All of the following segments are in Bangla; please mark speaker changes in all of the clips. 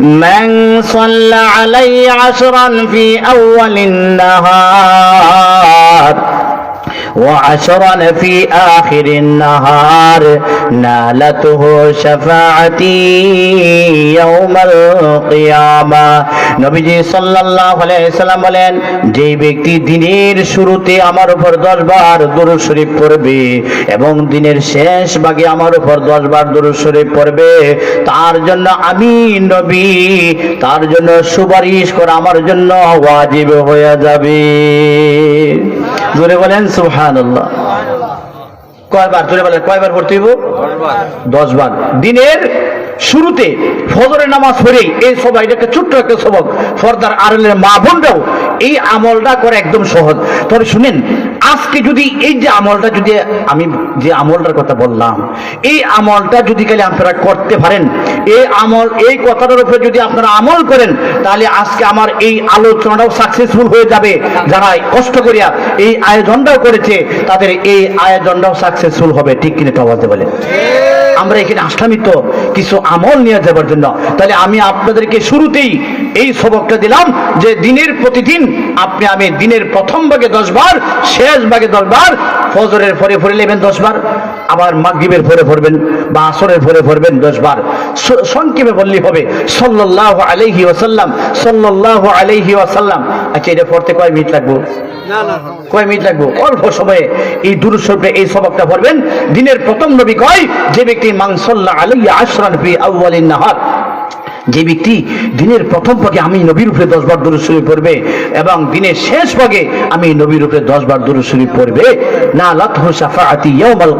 Speaker 1: من صلى علي عشرا في أول النهار. وعشرا في آخر النهار نالته شفاعتي يوم القيامة নবীজি সাল্লাল্লাহু আলাইহি সাল্লাম বলেন যে ব্যক্তি দিনের শুরুতে আমার উপর দশ বার দুরূদ শরীফ পড়বে এবং দিনের শেষ ভাগে আমার উপর দশ বার দুরূদ শরীফ পড়বে তার জন্য আমি নবী তার জন্য সুপারিশ করা আমার জন্য ওয়াজিব হয়ে যাবে জোরে বলেন কয়বার? ধরে বলেন কয়বার পড়তে হইব? দশ বার দিনের শুরুতে ফজরের নামাজ পড়েই এই সবাই এটাকে ছোট্ট একটা সবক ফর্দার আড়লের মা বোনরাও এই আমলটা করে একদম সহজ। তবে শুনেন, আজকে যদি এই যে আমলটা যদি আমি যে আমলটার কথা বললাম, এই আমলটা যদি খালি আপনারা করতে পারেন, এই আমল, এই কথাটার উপরে যদি আপনারা আমল করেন, তাহলে আজকে আমার এই আলোচনাটাও সাকসেসফুল হয়ে যাবে। যারা কষ্ট করিয়া এই আয়োজনটাও করেছে, তাদের এই আয়োজনটাও সাকসেসফুল হবে। ঠিক কিনা তা বলতে বলে আমরা এখানে আসলামই তো কিছু আমল নিয়ে যাবার জন্য। তাহলে আমি আপনাদেরকে শুরুতেই এই সবকটা দিলাম যে দিনের প্রতিদিন আপনি আমি দিনের প্রথম ভাগে দশ বার, শেষ ভাগে দশ বার, ফজরের পরে পড়ে নেবেন দশ বার, আবার মাগরিবের পরে পড়বেন বা আসরের পরে পড়বেন দশ বার। স- সংক্ষেপে বললেই হবে, সাল্লাল্লাহু আলাইহি ওয়াসাল্লাম, সাল্লাল্লাহু আলাইহি ওয়াসাল্লাম। আচ্ছা এটা পড়তে কয় মিনিট লাগবে? কয় মিনিট লাগবো? অল্প সময়ে এই এই সবকটা দিনের প্রথম নবী কয়, যে ব্যক্তি মাংসল্লা আলাইয়া ফি আউয়ালিন নাহার, যে ব্যক্তি দিনের প্রথম ভাগে আমি নবীর উপরে দশ বার দূর শরীফ পড়বে এবং দিনের শেষ ভাগে আমি নবীর উপরে দশ বার দূর শরীফ পড়বে। না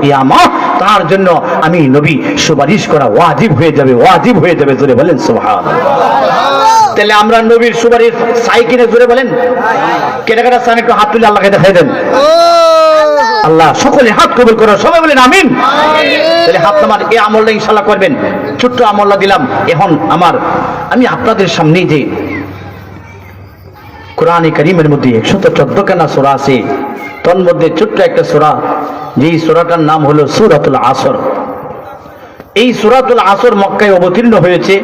Speaker 1: কিয়ামাহ তার জন্য আমি নবী সুপারিশ করা ওয়াজিব হয়ে যাবে ওয়াজিব হয়ে যাবে জোরে বলেন সুবহানাল্লাহ। তাহলে আমরা নবীর সুপারিশ চাই কিনে জোরে বলেন? কেটে কেটে চান একটু হাত তুলে আল্লাহকে দেখাই দেন। আল্লাহ। সকলে হাত কবুল করো সবাই বলেন আমিন। তাহলে হাত নামান এই আমলটা ইনশাল্লাহ করবেন। ছোট্ট আমলটা দিলাম। এখন আমার আমি আপনাদের সামনে যে কোরআনে করিমের মধ্যে একশত চোদ্দ কেনা সোরা আছে। তোর মধ্যে ছোট্ট একটা সোরা, যেই সোরাটার নাম হলো সুরাতুল আসর। এই সুরাতুল আসর মক্কায় অবতীর্ণ হয়েছে।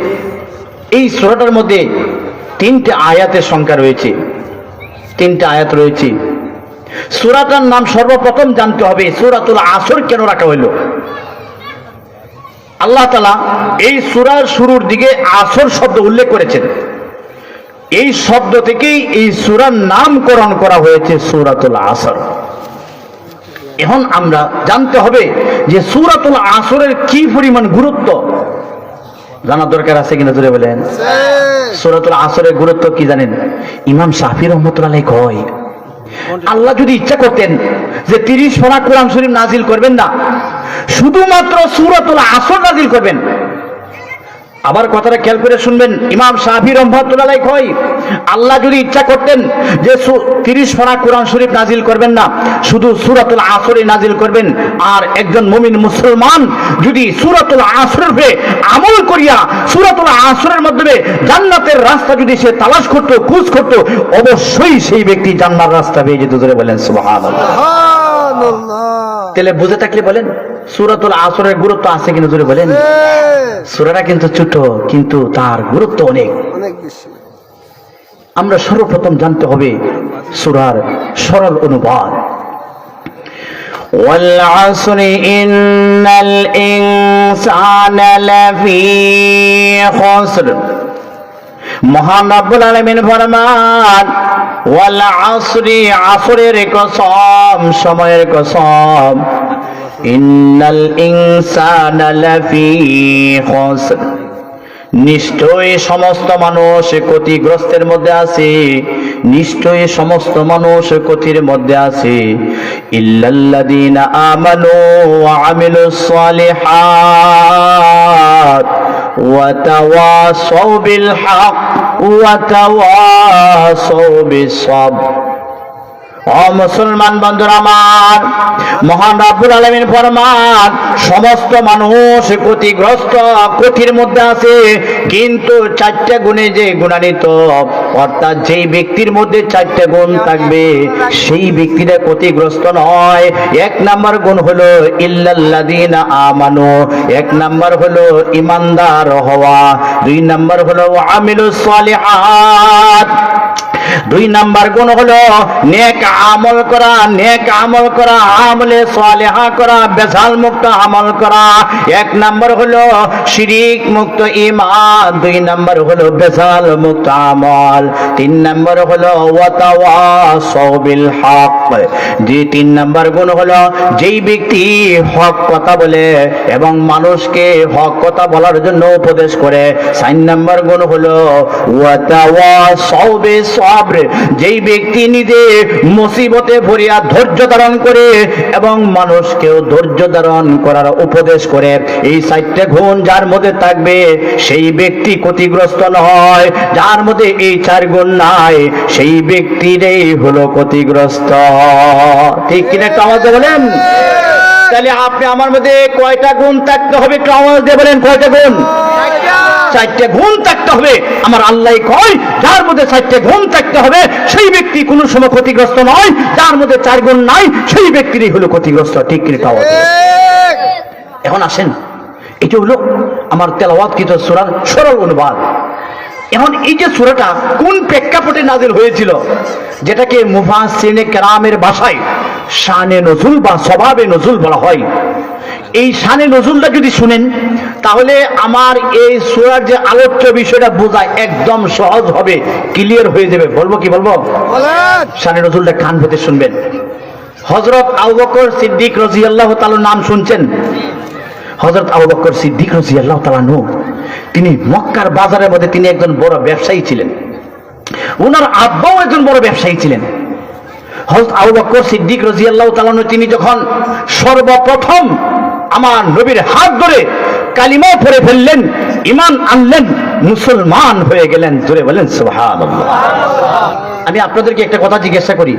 Speaker 1: এই সুরাটার মধ্যে তিনটে আয়াতের সংখ্যা রয়েছে। তিনটে আয়াত রয়েছে। সুরাটার নাম সর্বপ্রথম জানতে হবে, সুরাতুল আসর কেন রাখা হইল আল্লাহ তালা এই সুরার শুরুর দিকে আসর শব্দ উল্লেখ করেছেন। এই শব্দ থেকেই এই সুরার নামকরণ করা হয়েছে সুরাতুল আসর। এখন আমরা জানতে হবে যে সুরাতুল আসরের কি পরিমাণ গুরুত্ব। জানার দরকার আছে কিনা জোরে বলেন? সুরাতুল আসরের গুরুত্ব কি জানেন? ইমাম শাফি রহমতুল্লাহ কয় আল্লাহ যদি ইচ্ছা করতেন যে তিরিশ ফোনা কোরআন শরীফ নাজিল করবেন না শুধুমাত্র সুরাতুল আসর নাজিল করবেন আবার কথাটা খেয়াল করে শুনবেন ইমাম শাহি রহমতুল্লাহ কয় আল্লাহ যদি ইচ্ছা করতেন যে তিরিশ ফোনা কোরআন শরীফ নাজিল করবেন না শুধু সুরাতুল আসরে নাজিল করবেন আর একজন মুমিন মুসলমান যদি সুরাতুল আসরের হয়ে আমল করিয়া সুরাতুল আসরের মাধ্যমে জান্নাতের রাস্তা যদি সে তালাশ করতো খুঁজ করতো অবশ্যই সেই ব্যক্তি জান্নার রাস্তা পেয়ে যেত ধরে বলেন সুবহানাল্লাহ। তাহলে বুঝে থাকলে বলেন সুরাতুল আসরের গুরুত্ব আছে কিনা ধরে বলেন সুরাটা কিন্তু ছোট কিন্তু তার গুরুত্ব অনেক
Speaker 2: অনেক বেশি
Speaker 1: আমরা সর্বপ্রথম জানতে হবে সুরার সরল অনুবাদ والعصر إن الإنسان لفي خسر মহান রব্বুল আলামিন ফরমান ওয়াল আসরি আসরের কসম সময়ের কসম ইন্নাল ইনসানা নিশ্চয়ই সমস্ত মানুষ ক্ষতিগ্রস্তের মধ্যে আছে। নিশ্চয়ই সমস্ত মানুষ ক্ষতির মধ্যে আছে। ইল্লাল্লাযীনা মুসলমান বন্ধুরা আমার, মহান রাব্বুল আলামিন ফরমান, সমস্ত মানুষ ক্ষতিগ্রস্ত, ক্ষতির মধ্যে আছে, কিন্তু চারটা গুণে যে অর্থাৎ যেই ব্যক্তির মধ্যে চারটা গুণ থাকবে, সেই ব্যক্তিরা ক্ষতিগ্রস্ত নয়। এক নাম্বার গুণ হলো ইল্লাল্লাযীনা আমানু, এক নাম্বার হলো ইমানদার হওয়া, দুই নাম্বার হলো আমিলুস সালিহাত, দুই নাম্বার গুণ হলো নেক আমল করা, নেক আমল করা, আমলে সালেহা করা, বেজাল মুক্ত আমল করা। এক নম্বর হলো শিরিক মুক্ত ইমান দুই নম্বর হলো বেজাল মুক্ত আমল, তিন নাম্বার হলো ওয়াতাওয়াসাউ বিল হক যে তিন নম্বর গুণ হলো যেই ব্যক্তি হক কথা বলে এবং মানুষকে হক কথা বলার জন্য উপদেশ করে। চার নম্বর গুণ হলো ওয়াতাওয়াসাউ বিসবর যেই ব্যক্তি নিজে মুসিবতে ভরিয়া ধৈর্য ধারণ করে এবং মানুষকেও ধৈর্য ধারণ করার উপদেশ করে। এই চারটে গুণ যার মধ্যে থাকবে, সেই ব্যক্তি ক্ষতিগ্রস্ত নয়। যার মধ্যে এই চার গুণ নাই, সেই ব্যক্তিরই হলো ক্ষতিগ্রস্ত। ঠিক কিনা একটু আওয়াজ বলেন? তাহলে আপনি আমার মধ্যে কয়টা গুণ থাকতে হবে? একটু আওয়াজ দিয়ে বলেন কয়টা গুণ? চারটে গুণ থাকতে হবে। আমার আল্লাহ কয় যার মধ্যে চারটে গুণ থাকতে হবে সেই ব্যক্তি কোনো সময় ক্ষতিগ্রস্ত নয়। যার মধ্যে চার গুণ নাই সেই ব্যক্তিরই হলো ক্ষতিগ্রস্ত। ঠিক কিনা আওয়াজ এখন আসেন এটা হলো আমার তেলাওয়াত কিত সুরার সরল অনুবাদ। এখন এই যে সুরাটা কোন প্রেক্ষাপটে নাজিল হয়েছিল? যেটাকে মুফাসিনে কেরামের ভাষায় শানে নজুল বা স্বভাবে নজুল বলা হয়। এই শানে নজুলটা যদি শুনেন তাহলে আমার এই সুরার যে আলোচ্য বিষয়টা বোঝা একদম সহজ হবে ক্লিয়ার হয়ে যাবে। বলব কি বলব? শানে নজুলটা কান পেতে শুনবেন। হজরত আবু বকর সিদ্দিক রজিয়াল্লাহ তাআলার নাম শুনছেন? হজরত আবু বকর সিদ্দিক রাজিয়াল্লাহ তাআলা নু তিনি মক্কার বাজারের মধ্যে তিনি একজন বড় ব্যবসায়ী ছিলেন। ওনার আব্বাও একজন বড় ব্যবসায়ী ছিলেন। হজরত আবু বকর সিদ্দিক রাজিয়াল্লাহ তাআলা তিনি যখন সর্বপ্রথম আমার নবীর হাত ধরে কালিমা পড়ে ফেললেন ইমান আনলেন, মুসলমান হয়ে গেলেন। ধরে বলেন সুবহানাল্লাহ। আমি আপনাদেরকে একটা কথা জিজ্ঞাসা করি।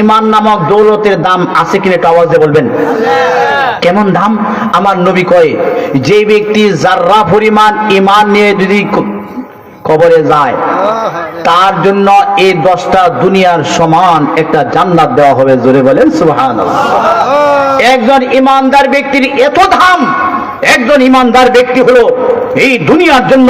Speaker 1: ইমান নামক দৌলতের দাম আছে কিনা একটু আওয়াজ বলবেন। কেমন দাম? আমার নবী কয়, যে ব্যক্তি যার্রা পরিমাণ ইমান নিয়ে যদি কবরে যায়, তার জন্য এই দশটা দুনিয়ার সমান একটা জান্নাত দেওয়া হবে। জোরে বলেন সুহান একজন ইমানদার ব্যক্তির এত দাম, একজন ইমানদার ব্যক্তি হলো এই দুনিয়ার জন্য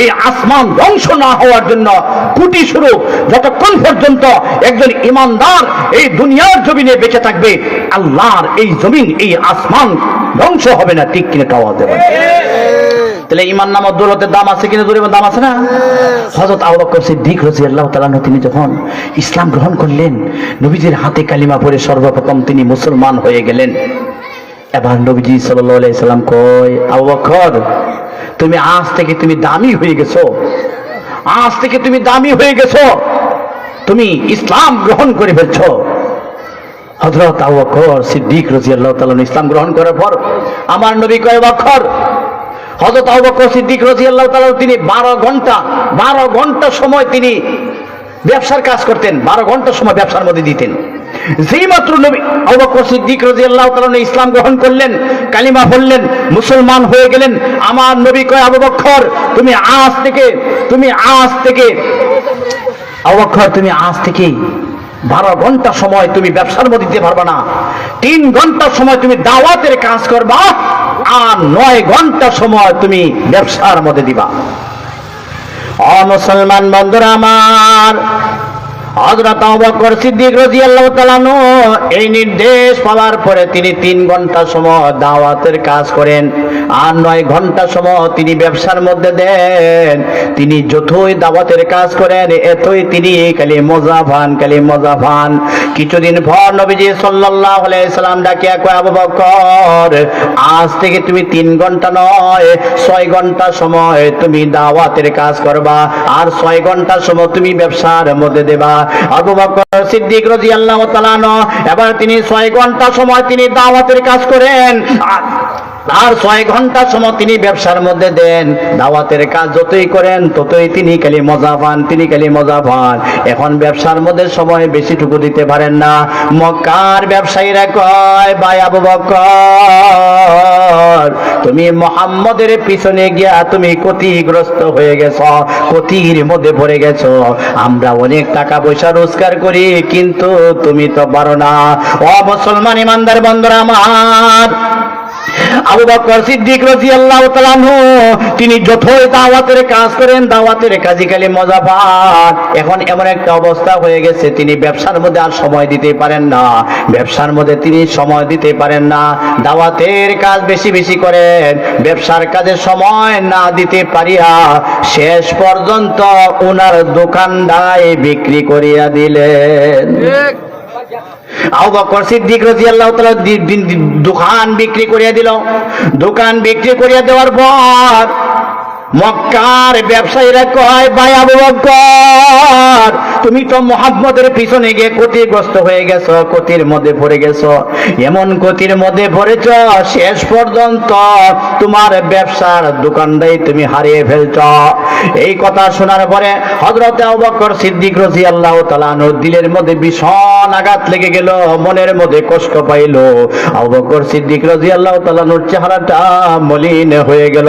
Speaker 1: এই আসমান ধ্বংস না হওয়ার জন্য কুটি শুরু। যতক্ষণ পর্যন্ত একজন ইমানদার এই দুনিয়ার জমিনে বেঁচে থাকবে, আল্লাহর এই জমিন, এই আসমান ধ্বংস হবে না। ঠিক কিনে খাওয়া দেবে তাহলে ইমান নামক দৌলতের দাম আছে কিনা? দাম আছে না? হজরত সিদ্দিক তাআলা আনহু, তিনি যখন ইসলাম গ্রহণ করলেন, নবীজির হাতে কালিমা পড়ে সর্বপ্রথম তিনি মুসলমান হয়ে গেলেন। এবার নবীজি আলাইহি সাল্লাম কয় তুমি আজ থেকে তুমি দামি হয়ে গেছো। আজ থেকে তুমি দামি হয়ে গেছো। তুমি ইসলাম গ্রহণ করে ফেলছো। হজরত আবু সিদ্দিক তাআলা আনহু ইসলাম গ্রহণ করার পর আমার নবী কয়, বকর। হজরত আবু বকর সিদ্দিক রাদিয়াল্লাহু তাআলা তিনি 12 ঘণ্টা 12 ঘণ্টা সময় তিনি ব্যবসার কাজ করতেন। 12 ঘণ্টা সময় ব্যবসার মধ্যে দিতেন। যেই মাত্র নবী আবু সিদ্দিক রাদিয়াল্লাহু তাআলা আনহু ইসলাম গ্রহণ করলেন, কালিমা পড়লেন, মুসলমান হয়ে গেলেন, আমার নবী কয়, আবু তুমি আজ থেকে, তুমি আজ থেকে বকর, তুমি আজ থেকে বারো ঘণ্টা সময় তুমি ব্যবসার মধ্যে দিতে পারবে না। তিন ঘণ্টা সময় তুমি দাওয়াতের কাজ করবা আর নয় ঘণ্টা সময় তুমি ব্যবসার মধ্যে দিবা। অ মুসলমান বন্ধুরা আমার তিনি ব্যবসার মধ্যে দেন। তিনি দাওয়াতের কাজ করেন, এতই তিনি মজা খালি মজা পান। কিছুদিন পর নবীজি সাল্লাম ডাকিয়া কয় বকর, আজ থেকে তুমি তিন ঘণ্টা নয়, ছয় ঘণ্টা সময় তুমি দাওয়াতের কাজ করবা, আর ছয় ঘণ্টা সময় তুমি ব্যবসার মধ্যে দেবা। এবার তিনি ঘণ্টা সময় তিনি দাওয়াতের কাজ করেন। আর ছয় ঘণ্টা সময় তিনি ব্যবসার মধ্যে দেন। দাওয়াতের কাজ যতই করেন, ততই তিনি খালি মজা পান, তিনি খালি মজা পান। এখন ব্যবসার মধ্যে সময় বেশিটুকু দিতে পারেন না। মক্কার ব্যবসায়ীরা কয়, ভাই আবু তুমি মোহাম্মদের পিছনে গিয়া তুমি ক্ষতিগ্রস্ত হয়ে গেছ, ক্ষতির মধ্যে পড়ে গেছ। আমরা অনেক টাকা পয়সা রোজগার করি, কিন্তু তুমি তো পারো না। অ মুসলমান ইমানদার বন্ধুরা আমার আবু বকর সিদ্দিক রাদিয়াল্লাহু তাআলা তিনি যতই দাওয়াতের কাজ করেন, দাওয়াতের কাজে খালি মজা পান। এখন এমন একটা অবস্থা হয়ে গেছে, তিনি ব্যবসার মধ্যে আর সময় দিতে পারেন না। ব্যবসার মধ্যে তিনি সময় দিতে পারেন না। দাওয়াতের কাজ বেশি বেশি করেন, ব্যবসার কাজে সময় না দিতে পারিয়া শেষ পর্যন্ত ওনার দোকানটায় বিক্রি করিয়া দিলেন। দোকান বিক্রি করিয়া দিল। দোকান বিক্রি করিয়া দেওয়ার পর মক্কার ব্যবসায়ীরা কয়, ভাই আবু বকর, তুমি তো মোহাম্মদের পিছনে গিয়ে ক্ষতিগ্রস্ত হয়ে গেছো, ক্ষতির মধ্যে পড়ে গেছো। এমন ক্ষতির মধ্যে পড়েছ, শেষ পর্যন্ত তোমার ব্যবসার দোকানটাই তুমি হারিয়ে ফেলছ। এই কথা শোনার পরে হজরতে আবু বকর সিদ্দিক রাদিয়াল্লাহু তাআলা আনহু দিলের মধ্যে ভীষণ আঘাত লেগে গেল, মনের মধ্যে কষ্ট পাইল। আবু বকর সিদ্দিক রাদিয়াল্লাহু তাআলা আনহুর চেহারাটা মলিন হয়ে গেল।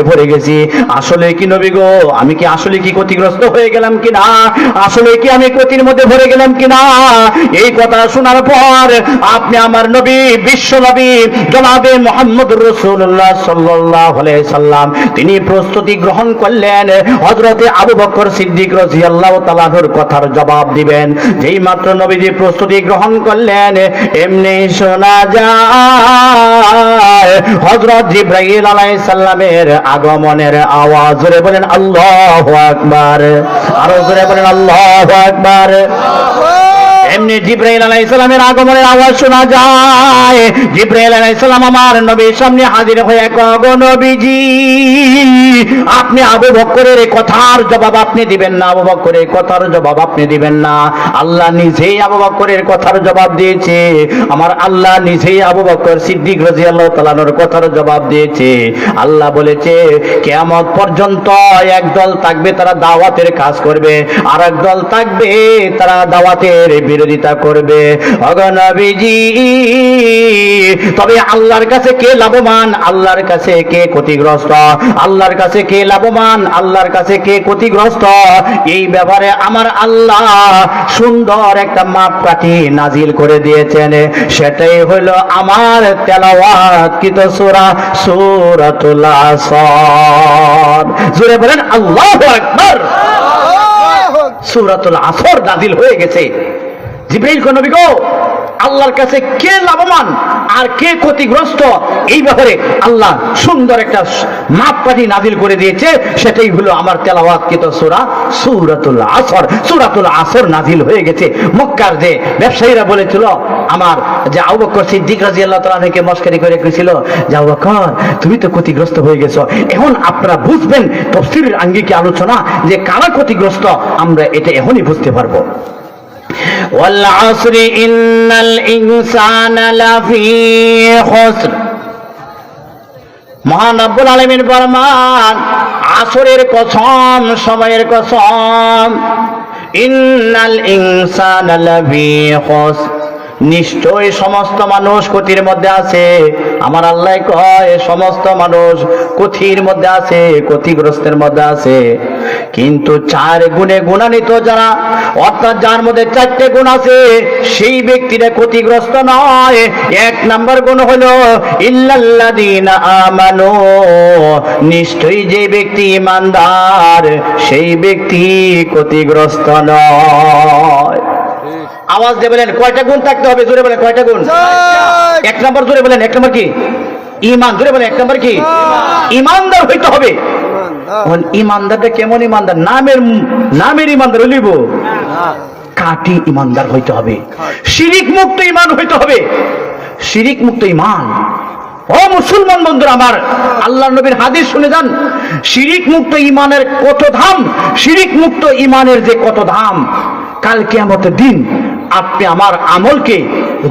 Speaker 1: পড়ে গেছি। আসলে কি নবী গো? আমি কি আসলে কি ক্ষতিগ্রস্ত হয়ে গেলাম কি না? আসলে কি আমি ক্ষতির মধ্যে পড়ে গেলাম কি না? এই কথা শোনার পর আপনি আমার নবী, বিশ্ব নবী, জনাবে মোহাম্মদ রসুল্লাহ সাল্লাহ সাল্লাম। তিনি প্রস্তুতি গ্রহণ করলেন। হজরতে আবু বকর সিদ্দিক রাজিয়াল্লাহ তালাহুর কথার জবাব দিবেন। যেই মাত্র নবীজি প্রস্তুতি গ্রহণ করলেন, এমনি শোনা যায় হজরত জিব্রাইল আলাইহিস সালামের আগমনের আওয়াজ। জোরে বলেন আল্লাহ আকবার। আরও জোরে বলেন আল্লাহ আকবার। এমনি জিব্রাইল আলাইহিস সালামের আগমনের আওয়াজ শোনা যায়। জিব্রাইল আলাইহিস সালাম আমার নবীর সামনে হাজির হয়ে কগ নবীজি, আপনি আবু বকরের কথার জবাব আপনি দিবেন না। আবু বকরের কথার জবাব আপনি দিবেন না। আল্লাহ নিজেই আবু বকরের কথার জবাব দিয়েছে। আমার আল্লাহ নিজেই আবু বকর সিদ্দিক রাদিয়াল্লাহু তাআলার কথার জবাব দিয়েছে। আল্লাহ বলেছে, কিয়ামত পর্যন্ত একদল থাকবে তারা দাওয়াতের কাজ করবে আর একদল থাকবে তারা দাওয়াতের বিরোধিতা করবে। অগনবীজি তবে আল্লাহর কাছে কে লাভবান? আল্লাহর কাছে কে ক্ষতিগ্রস্ত? আল্লাহর কাছে কে লাভবান? আল্লাহর কাছে কে ক্ষতিগ্রস্ত? এই ব্যাপারে আমার আল্লাহ সুন্দর একটা মাপকাঠি নাজিল করে দিয়েছেন। সেটাই হলো আমার তেলাওয়াত কিত সূরা সূরাতুল আসর। জোরে বলেন আল্লাহু আকবার। সূরাতুল আসর নাজিল হয়ে গেছে। আল্লাহর কাছে কে লাভবান আর কে ক্ষতিগ্রস্ত? এই ব্যাপারে আল্লাহ সুন্দর একটা মাপকাঠি নাজিল করে দিয়েছে। সেটাই হলো আমার তেলাওয়াত কিত সূরা সূরাতুল আসর। সূরাতুল আসর নাজিল হয়ে গেছে। মক্কার যে ব্যবসায়ীরা বলেছিল, আমার যে আবু বকর সিদ্দিক রাদিয়াল্লাহু তাআলা থেকে মস্কারি করে রেখেছিল, যে আবু তুমি তো ক্ষতিগ্রস্ত হয়ে গেছো। এখন আপনারা বুঝবেন, তফসিরের আঙ্গিকে আলোচনা যে কারা ক্ষতিগ্রস্ত, আমরা এটা এখনই বুঝতে পারব। والعصر إن الإنسان لفي خسر মহান রব্বুল আলমীর ফরমান আসরের কসম সময়ের কসম ইন্নাল ইনসান লাফি খুসর নিশ্চয় সমস্ত মানুষ ক্ষতির মধ্যে আছে। আমার আল্লাহ কয়, সমস্ত মানুষ ক্ষতির মধ্যে আছে, ক্ষতিগ্রস্তের মধ্যে আছে। কিন্তু চার গুণে গুণান্বিত যারা, অর্থাৎ যার মধ্যে চারটে গুণ আছে, সেই ব্যক্তিরা ক্ষতিগ্রস্ত নয়। এক নাম্বার গুণ হলো, ইল্লাল্লাযীনা আমানু। নিশ্চয়ই যে ব্যক্তি ইমানদার, সেই ব্যক্তি ক্ষতিগ্রস্ত নয়। আওয়াজ দিয়ে বলেন কয়টা গুণ থাকতে হবে? জোরে বলেন কয়টা গুণ? এক নম্বর জোরে বলেন এক নম্বর কি? ইমান ধরে বলে এক নম্বর কি? ইমানদার হইতে হবে। ইমানদারটা কেমন ইমানদার নামের নামের ইমানদার কাটি ইমানদার হইতে হবে। শিরিক মুক্ত ইমান হইতে হবে। শিরিক মুক্ত ইমান ও মুসলমান বন্ধুরা আমার আল্লাহ নবীর হাদিস শুনে যান। শিরিক মুক্ত ইমানের কত ধাম শিরিক মুক্ত ইমানের যে কত দাম? কাল কিয়ামতের দিন আপনি আমার আমলকে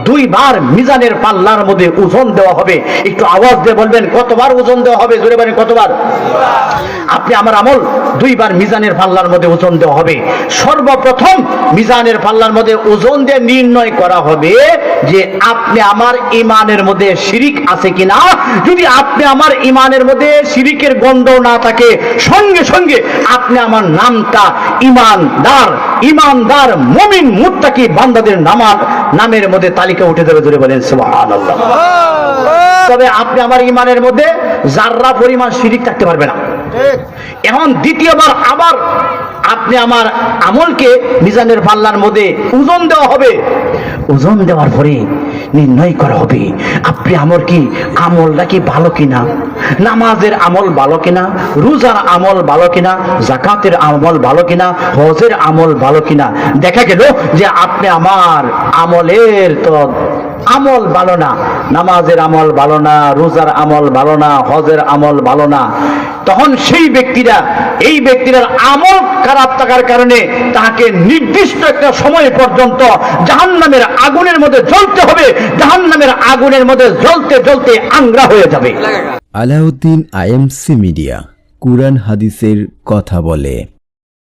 Speaker 1: দুইবার মিজানের পাল্লার মধ্যে ওজন দেওয়া হবে। একটু আওয়াজ দিয়ে বলবেন, কতবার ওজন দেওয়া হবে? জোরে বলেন, কতবার? আপনি আমার আমল দুইবার মিজানের পাল্লার মধ্যে ওজন দেওয়া হবে। সর্বপ্রথম মিজানের পাল্লার মধ্যে ওজন দিয়ে নির্ণয় করা হবে যে আপনি আমার ইমানের মধ্যে শিরিক আছে কিনা। যদি আপনি আমার ইমানের মধ্যে শিরিকের গন্ধ না থাকে, সঙ্গে সঙ্গে আপনি আমার নামটা ইমানদার ইমানদার মুমিন মুত্তাকি বান্দাদের নামাজ নামের মধ্যে তালিকা উঠে যাবে ধরে বলেন সুবহানাল্লাহ। তবে আপনি আমার ইমানের মধ্যে জাররা পরিমাণ শিরিক থাকতে পারবে না। এখন দ্বিতীয়বার আবার আপনি আমার আমলকে মিজানের পাল্লার মধ্যে ওজন দেওয়া হবে। ওজন দেওয়ার পরে নির্ণয় করা হবে, আপনি আমল কি আমলটা কি ভালো কিনা? নামাজের আমল ভালো কিনা, রোজার আমল ভালো কিনা, জাকাতের আমল ভালো কিনা, হজের আমল ভালো কিনা? দেখা গেল যে আপনি আমার আমলের তো আমল ভালো না, নামাজের আমল ভালো না, রোজার আমল ভালো না, হজের আমল ভালো না, তখন সেই ব্যক্তিরা, এই ব্যক্তির আমল খারাপ থাকার কারণে তাকে নির্দিষ্ট একটা সময় পর্যন্ত জাহান নামের আগুনের মধ্যে জ্বলতে হবে, জাহান্নামের আগুনের মধ্যে জ্বলতে জ্বলতে আংরা হয়ে যাবে।
Speaker 2: আলাউদ্দিন আইএমসি মিডিয়া, কুরআন হাদিসের কথা বলে।